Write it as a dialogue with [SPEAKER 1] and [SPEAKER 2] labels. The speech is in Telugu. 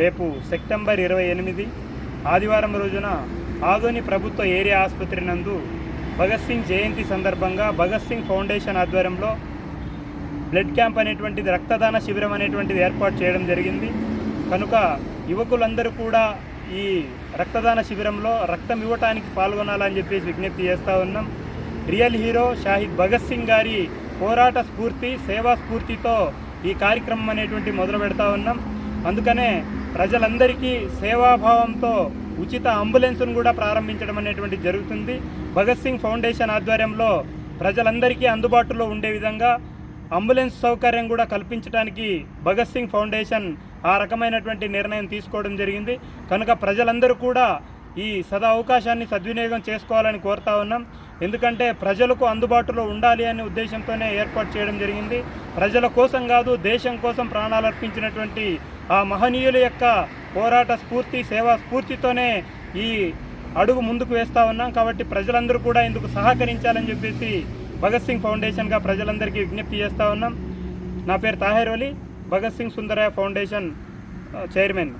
[SPEAKER 1] రేపు సెప్టెంబర్ ఇరవై ఎనిమిది ఆదివారం రోజున ఆదోని ప్రభుత్వ ఏరియా ఆసుపత్రి నందు భగత్ సింగ్ జయంతి సందర్భంగా భగత్ సింగ్ ఫౌండేషన్ ఆధ్వర్యంలో బ్లడ్ క్యాంప్ అనేటువంటిది రక్తదాన శిబిరం అనేటువంటిది ఏర్పాటు చేయడం జరిగింది. కనుక యువకులందరూ కూడా ఈ రక్తదాన శిబిరంలో రక్తం ఇవ్వటానికి పాల్గొనాలని చెప్పేసి విజ్ఞప్తి చేస్తూ ఉన్నాం. రియల్ హీరో షాహిద్ భగత్ సింగ్ గారి పోరాట స్ఫూర్తి సేవా స్ఫూర్తితో ఈ కార్యక్రమం అనేటువంటి మొదలు పెడతా ఉన్నాం. అందుకనే ప్రజలందరికీ సేవాభావంతో ఉచిత అంబులెన్స్ను కూడా ప్రారంభించడం అనేటువంటి జరుగుతుంది. భగత్ సింగ్ ఫౌండేషన్ ఆధ్వర్యంలో ప్రజలందరికీ అందుబాటులో ఉండే విధంగా అంబులెన్స్ సౌకర్యం కూడా కల్పించడానికి భగత్ సింగ్ ఫౌండేషన్ ఆ రకమైనటువంటి నిర్ణయం తీసుకోవడం జరిగింది. కనుక ప్రజలందరూ కూడా ఈ సదా అవకాశాన్ని సద్వినియోగం చేసుకోవాలని కోరుతా ఉన్నాం. ఎందుకంటే ప్రజలకు అందుబాటులో ఉండాలి అనే ఉద్దేశంతోనే ఏర్పాటు చేయడం జరిగింది. ప్రజల కోసం కాదు దేశం కోసం ప్రాణాలు అర్పించినటువంటి ఆ మహనీయుల యొక్క పోరాట స్ఫూర్తి సేవా స్ఫూర్తితోనే ఈ అడుగు ముందుకు వేస్తూ ఉన్నాం. కాబట్టి ప్రజలందరూ కూడా ఇందుకు సహకరించాలని చెప్పేసి భగత్ సింగ్ ఫౌండేషన్గా ప్రజలందరికీ విజ్ఞప్తి చేస్తూ ఉన్నాం. నా పేరు తాహేర్ అలీ భగత్ సింగ్ సుందరయ్య ఫౌండేషన్ చైర్మన్.